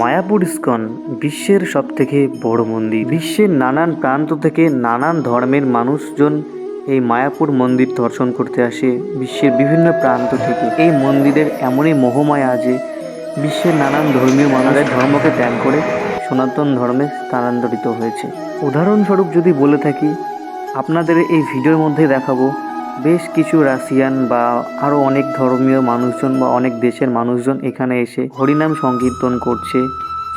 Mayapur ISKCON বিশ্বের সব থেকে বড় মন্দির। বিশ্বের নানান প্রান্ত থেকে নানান ধর্মের মানুষজন এই মায়াপুর মন্দির দর্শন করতে আসে বিশ্বের বিভিন্ন প্রান্ত থেকে। এই মন্দিরের এমনই মোহমায়া যে বিশ্বের নানান ধর্মীয় মানুষের ধর্মকে ত্যাগ করে সনাতন ধর্মে স্থানান্তরিত হয়েছে। উদাহরণস্বরূপ যদি বলে থাকি, আপনাদের এই ভিডিওর মধ্যে দেখাবো বেশ কিছু রাশিয়ান বা আরও অনেক ধর্মীয় মানুষজন বা অনেক দেশের মানুষজন এখানে এসে হরিনাম সংকীর্তন করছে।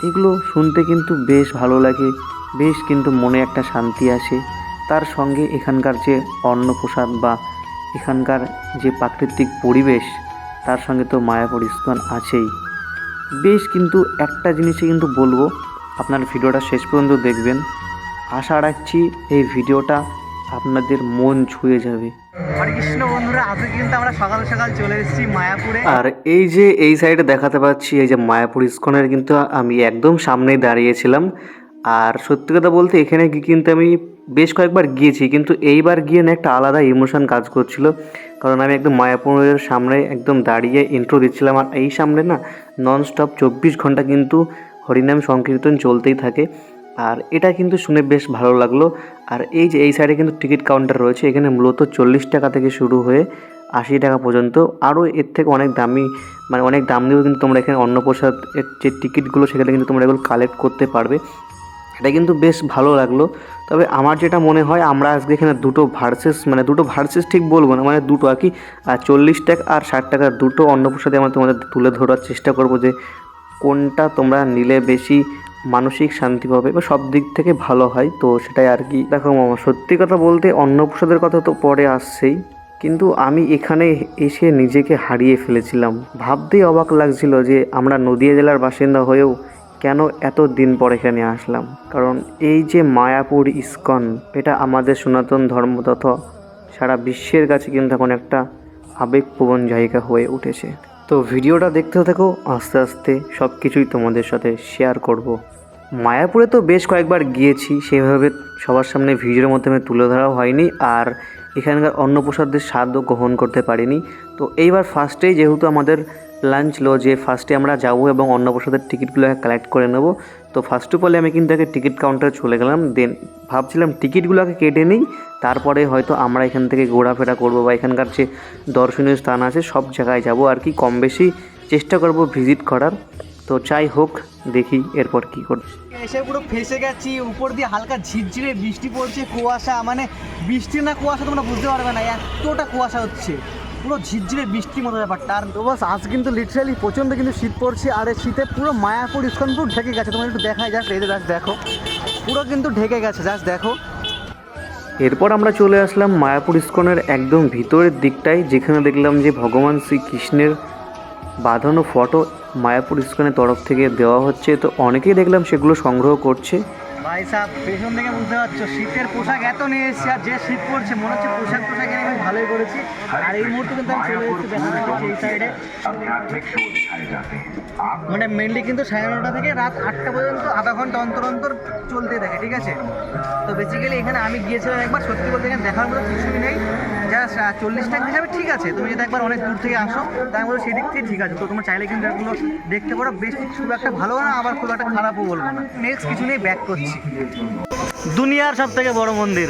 এগুলো শুনতে কিন্তু বেশ ভালো লাগে, বেশ কিন্তু মনে একটা শান্তি আসে। তার সঙ্গে এখানকার যে অন্নপ্রসাদ বা এখানকার যে প্রাকৃতিক পরিবেশ, তার সঙ্গে তো মায়াপুর ইস্কন আছেই। বেশ কিন্তু একটা জিনিসই কিন্তু বলব, আপনার ভিডিওটা শেষ পর্যন্ত দেখবেন। আশা রাখছি এই ভিডিওটা আপনাদের মন ছুঁয়ে যাবে। কৃষ্ণ বন্ধুরা আজকে কিন্তু আমরা সকাল সকাল চলে এসেছি মায়াপুরে। আর এই যে এই সাইডে দেখাতে পাচ্ছি এই যে মায়াপুর ইস্কনের কিন্তু আমি একদম সামনেই দাঁড়িয়েছিলাম। আর সত্যি কথা বলতে এখানে কিন্তু আমি বেশ কয়েকবার গিয়েছি কিন্তু এইবার গিয়ে না একটা আলাদা ইমোশন কাজ করছিল। কারণ আমি একদম মায়াপুরের সামনে একদম দাঁড়িয়ে ইন্ট্রো দিচ্ছিলাম আর এই সামনে না নন স্টপ চব্বিশ ঘণ্টা কিন্তু হরিনাম সংকীর্তন চলতেই থাকে। আর এটা কিন্তু শুনে বেশ ভালো লাগল। আর এই যে এই সাইডে কিন্তু টিকিট কাউন্টার রয়েছে, এখানে মূলত চল্লিশ টাকা থেকে শুরু হয়ে আশি টাকা পর্যন্ত। আরও এর থেকে অনেক দামি মানে অনেক দাম দিয়েও কিন্তু তোমরা এখানে অন্নপ্রসাদ এর যে টিকিটগুলো সেখানে কিন্তু তোমরা এগুলো কালেক্ট করতে পারবে। এটা কিন্তু বেশ ভালো লাগল। তবে আমার যেটা মনে হয়, আমরা আজকে এখানে দুটো ভার্সেস মানে দুটো ভার্সেস ঠিক বলব না মানে দুটো আর কি আর চল্লিশ টাকা আর ষাট টাকার দুটো অন্নপ্রসাদে আমরা তোমাদের তুলে ধরার চেষ্টা করব যে কোনটা তোমরা নিলে বেশি মানসিক শান্তি পাবে বা সব দিক থেকে ভালো হয়, তো সেটাই আর কি। দেখো মামা, সত্যি কথা বলতে অন্নপ্রসাদের কথা তো পরে আসছেই, কিন্তু আমি এখানে এসে নিজেকে হারিয়ে ফেলেছিলাম। ভাবতেই অবাক লাগছিল যে আমরা নদিয়া জেলার বাসিন্দা হয়েও কেন এত দিন পর এখানে আসলাম। কারণ এই যে মায়াপুর ইস্কন, এটা আমাদের সনাতন ধর্ম তথা সারা বিশ্বের কাছে কিন্তু এখন একটা আবেগপ্রবণ জায়গা হয়ে উঠেছে। তো ভিডিওটা দেখতে থাকো, আস্তে আস্তে সব কিছুই তোমাদের সাথে শেয়ার করব। মায়াপুরে তো বেশ কয়েকবার গিয়েছি, সেভাবে সবার সামনে ভিডিওর মাধ্যমে তুলে ধরা হয়নি আর এখানকার অন্নপ্রসাদের স্বাদও গ্রহণ করতে পারিনি তো এইবার ফার্স্টেই যেহেতু আমাদের লাঞ্চ লো যে ফার্স্টে আমরা যাব এবং অন্নপ্রসাদের টিকিটগুলো কালেক্ট করে নেব, তো ফার্স্ট অফ অলে আমি কিন্তু আগে টিকিট কাউন্টারে চলে গেলাম দেন ভাবছিলাম টিকিটগুলো আগে কেটে নিই তারপরে হয়তো আমরা এখান থেকে ঘোরাফেরা করব বা এখানকার যে দর্শনীয় স্থান আছে, সব জায়গায় যাব আর কি, কম বেশি চেষ্টা করব ভিজিট করার। তো চাই হোক, দেখি এরপর কী করব এসে পুরো ফেসে গেছি, উপর দিয়ে হালকা ঝিরঝিরে বৃষ্টি পড়ছে কুয়াশা মানে বৃষ্টি না কুয়াশা তোমরা বুঝতে পারবে না, এতটা কুয়াশা হচ্ছে। পুরো ঝিরঝিরে বৃষ্টির মতো ব্যাপারটা। আর বাস, আজ কিন্তু লিটারালি প্রচণ্ড কিন্তু শীত পড়ছে, আর এই শীতে পুরো মায়াপুর ইস্কন পুরো ঢেকে গেছে। তোমার একটু দেখায় জাস্ট এই জাস্ট দেখো। পুরো কিন্তু ঢেকে গেছে, জাস্ট দেখো। এরপর আমরা চলে আসলাম মায়াপুর ইস্কনের একদম ভিতরের দিকটায়, যেখানে দেখলাম যে ভগবান শ্রীকৃষ্ণের বাঁধানো ফটো মায়াপুর ইস্কনের তরফ থেকে দেওয়া হচ্ছে। তো অনেকেই দেখলাম সেগুলো সংগ্রহ করছে। ভাই সাহেব, পেছন থেকে বুঝতে পারছ, শীতের পোশাক এত নিয়ে এসেছি আর যে শীত পড়ছে, মনে হচ্ছে পোশাক পোশাক এনে আমি ভালোই করেছি আর এই মুহূর্তে কিন্তু আমি চলে এসেছি দেখা যাচ্ছে এই সাইডে মানে মেনলি কিন্তু সাড়ে নটা থেকে রাত আটটা পর্যন্ত, আধা ঘণ্টা অন্তর অন্তর চলতে থাকে, ঠিক আছে? তো বেসিক্যালি এখানে আমি গিয়েছিলাম একবার, সত্যি বলতে এখানে দেখার মতো কিছুই নেই। জাস্ট চল্লিশ টাকা হিসাবে ঠিক আছে। তুমি যদি একবার অনেক দূর থেকে আসো তাই মধ্যে সেদিক থেকে ঠিক আছে। তো তোমার চাইলে কিন্তু এগুলো দেখতে পারো। বেশ খুব একটা ভালো না, আবার খুব একটা খারাপও বলব না। নেক্সট কিছু নিয়ে ব্যাক করছি। দুনিয়ার সব থেকে বড় মন্দির।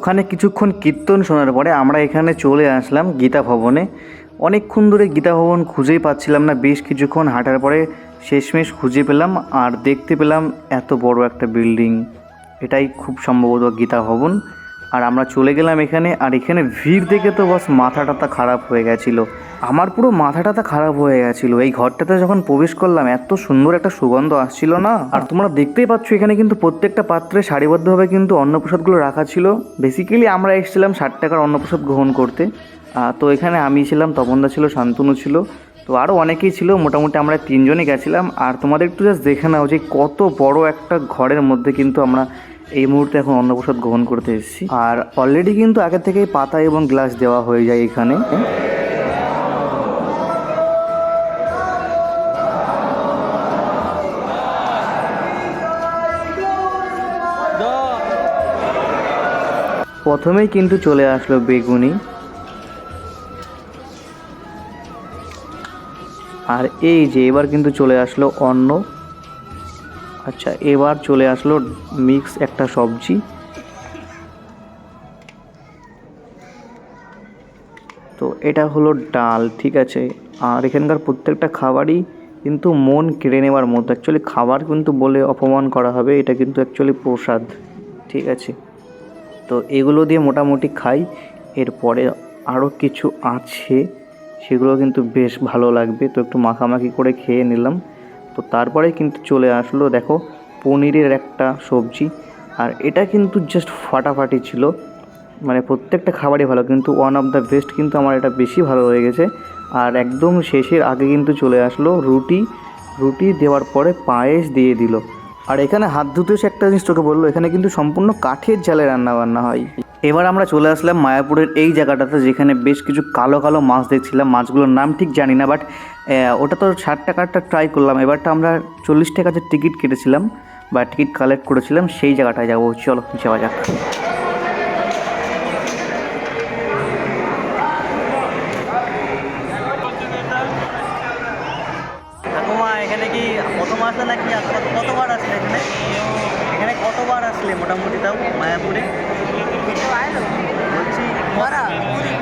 ওখানে কিছুক্ষণ কীর্তন শোনার পরে আমরা এখানে চলে আসলাম গীতা ভবনে। অনেকক্ষণ ধরে গীতা ভবন খুঁজেই পাচ্ছিলাম না, বেশ কিছুক্ষণ হাঁটার পরে শেষমেশ খুঁজে পেলাম আর দেখতে পেলাম এত বড় একটা বিল্ডিং। এটাই খুব সম্ভবত গীতা ভবন। আর আমরা চলে গেলাম এখানে, আর এখানে ভিড় দেখে তো বাস মাথা টাথা খারাপ হয়ে গেছিল। আমার পুরো মাথা টাথা খারাপ হয়ে গেছিল। এই ঘরটাতে যখন প্রবেশ করলাম, এত সুন্দর একটা সুগন্ধ আসছিল না? আর তোমরা দেখতেই পাচ্ছ, এখানে কিন্তু প্রত্যেকটা পাত্রে সারিবদ্ধভাবে কিন্তু অন্নপ্রসাদগুলো রাখা ছিল। বেসিক্যালি আমরা এসেছিলাম ষাট টাকার অন্নপ্রসাদ গ্রহণ করতে। তো এখানে আমি ছিলাম, তপনদা ছিল, শান্তনু ছিল। তো আরও অনেকেই ছিল, মোটামুটি আমরা তিনজনই গেছিলাম। আর তোমাদের একটু জাস্ট দেখে নাও যে কত বড় একটা ঘরের মধ্যে কিন্তু আমরা এই মুহূর্তে এখন অন্নপ্রসাদ গ্রহণ করতে এসেছি। আর অলরেডি কিন্তু আগে থেকেই পাতা এবং গ্লাস দেওয়া হয়ে যায় এখানে। প্রথমেই কিন্তু চলে আসলো বেগুনি। আর এই যে এবার কিন্তু চলে আসলো অন্ন। আচ্ছা এবার চলে আসলো মিক্স একটা সবজি। তো এটা হলো ডাল, ঠিক আছে? আর এখানকার প্রত্যেকটা খাবারই কিন্তু মন কেড়ে নেওয়ার মতো। অ্যাকচুয়ালি খাবার কিন্তু বলে অপমান করা হবে, এটা কিন্তু অ্যাকচুয়ালি প্রসাদ, ঠিক আছে? তো এগুলো দিয়ে মোটামুটি খাই। এরপরে আরও কিছু আছে, সেগুলো কিন্তু বেশ ভালো লাগবে। তো একটু মাখামাখি করে খেয়ে নিলাম। তো তারপরে কিন্তু চলে আসলো, দেখো, পনিরের একটা সবজি। আর এটা কিন্তু জাস্ট ফাটাফাটি ছিল। মানে প্রত্যেকটা খাবারই ভালো, কিন্তু ওয়ান অফ দ্য বেস্ট কিন্তু আমার এটা বেশি ভালো হয়ে গেছে। আর একদম শেষের আগে কিন্তু চলে আসলো রুটি। রুটি দেওয়ার পরে পায়েস দিয়ে দিল। আর এখানে হাত ধুতে একটা জিনিস তোকে বলল, এখানে কিন্তু সম্পূর্ণ কাঠের জালে রান্না বান্না হয়। এবার আমরা চলে আসলাম মায়াপুরের এই জায়গাটাতে, যেখানে বেশ কিছু কালো কালো মাছ দেখছিলাম। মাছগুলোর নাম ঠিক জানি না বাট ওটা তো ষাট টাকারটা ট্রাই করলাম। এবারটা আমরা চল্লিশ টাকা যে টিকিট কেটেছিলাম বা টিকিট কালেক্ট করেছিলাম, সেই জায়গাটায় যাব। চলো, যাওয়া যাক। মোটামুটি তাও মায়াপুরে? বলছি কুড়ি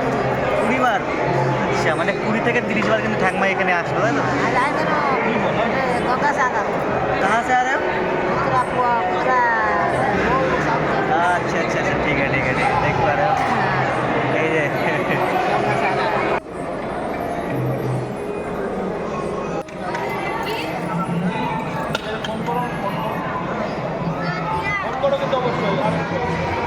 কুড়ি বার আচ্ছা মানে কুড়ি থেকে তিরিশ বার কিন্তু ঠ্যাংমা এখানে আসলো, তাই না কাহা সে আর? আচ্ছা আচ্ছা আচ্ছা ঠিক আছে ঠিক আছে ঠিক আছে এই যে। ফোন করো। ফোন করো কিন্তু অবশ্যই।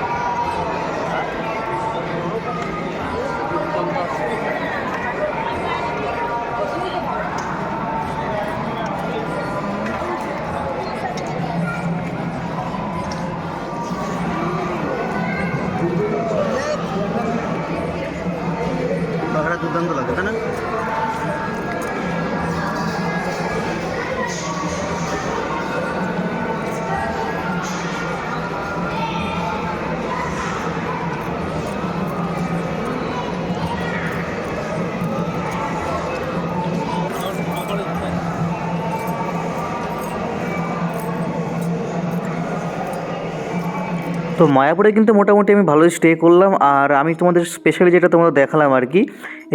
বাঘাটা দুর্দান্ত লাগে তাই তো মায়াপুরে কিন্তু মোটামুটি আমি ভালোই স্টে করলাম। আর আমি তোমাদের স্পেশালি যেটা তোমাদের দেখালাম আর কি,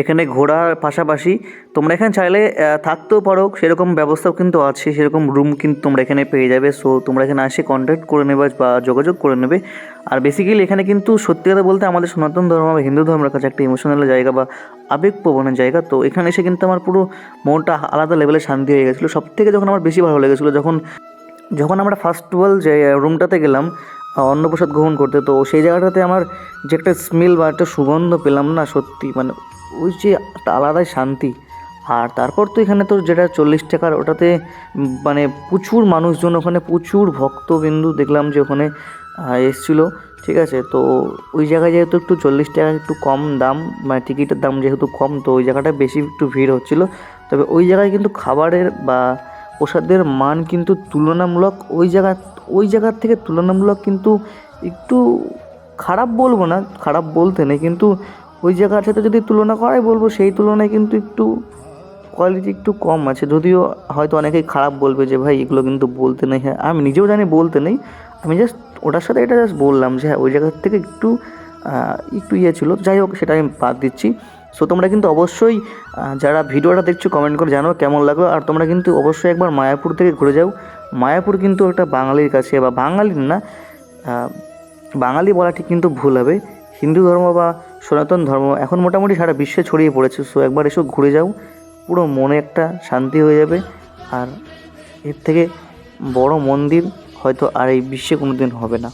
এখানে ঘোরার পাশাপাশি তোমরা এখানে চাইলে থাকতেও পারো, সেরকম ব্যবস্থাও কিন্তু আছে, সেরকম রুম কিন্তু তোমরা এখানে পেয়ে যাবে। সো তোমরা এখানে আসে কন্ট্যাক্ট করে নেবে বা যোগাযোগ করে নেবে। আর বেসিক্যালি এখানে কিন্তু সত্যি কথা বলতে আমাদের সনাতন ধর্ম বা হিন্দু ধর্মের কাছে একটা ইমোশনাল জায়গা বা আবেগপ্রবণের জায়গা। তো এখানে এসে কিন্তু আমার পুরো মনটা আলাদা লেভেলে শান্তি হয়ে গেছিল। সব থেকে যখন আমার বেশি ভালো লেগেছিলো, যখন যখন আমরা ফার্স্ট অফ অল যে রুমটাতে গেলাম অন্নপ্রসাদ গ্রহণ করতে। তো সেই জায়গাটাতে আমার যে একটা স্মেল বা একটা সুগন্ধ পেলাম না সত্যি মানে ওই যে একটা আলাদাই শান্তি। আর তারপর তো এখানে তো যেটা চল্লিশ টাকার ওটাতে মানে প্রচুর মানুষজন ওখানে, প্রচুর ভক্তবিন্দু দেখলাম যে ওখানে এসছিল, ঠিক আছে? তো ওই জায়গায় যেহেতু একটু চল্লিশ টাকা একটু কম দাম মানে টিকিটের দাম যেহেতু কম, তো ওই জায়গাটায় বেশি একটু ভিড় হচ্ছিল। তবে ওই জায়গায় কিন্তু খাবারের বা প্রসাদের মান কিন্তু তুলনামূলক ওই জায়গা ওই জায়গার থেকে তুলনামূলক কিন্তু একটু খারাপ বলব না, খারাপ বলতে নেই, কিন্তু ওই জায়গার সাথে যদি তুলনা করাই বলব, সেই তুলনায় কিন্তু একটু কোয়ালিটি একটু কম আছে। যদিও হয়তো অনেকেই খারাপ বলবে যে, ভাই, এগুলো কিন্তু বলতে নেই। হ্যাঁ আমি নিজেও জানি বলতে নেই। আমি জাস্ট ওটার সাথে এটা জাস্ট বললাম যে হ্যাঁ ওই জায়গার থেকে একটু একটু ইয়ে ছিল। যাই হোক, সেটা আমি বাদ দিচ্ছি। সো তোমরা কিন্তু অবশ্যই যারা ভিডিওটা দেখছ কমেন্ট করে জানো কেমন লাগল। আর তোমরা কিন্তু অবশ্যই একবার মায়াপুর থেকে ঘুরে যাও। মায়াপুর কিন্তু একটা বাঙালির কাছে, বা বাঙালির না বাঙালি বলা ঠিক কিন্তু ভুল হবে। হিন্দু ধর্ম বা সনাতন ধর্ম এখন মোটামুটি সারা বিশ্বে ছড়িয়ে পড়েছে। সো একবার এসো ঘুরে যাও, পুরো মনে একটা শান্তি হয়ে যাবে। আর এর থেকে বড় মন্দির হয়তো আর এই বিশ্বে কোনো দিন হবে না।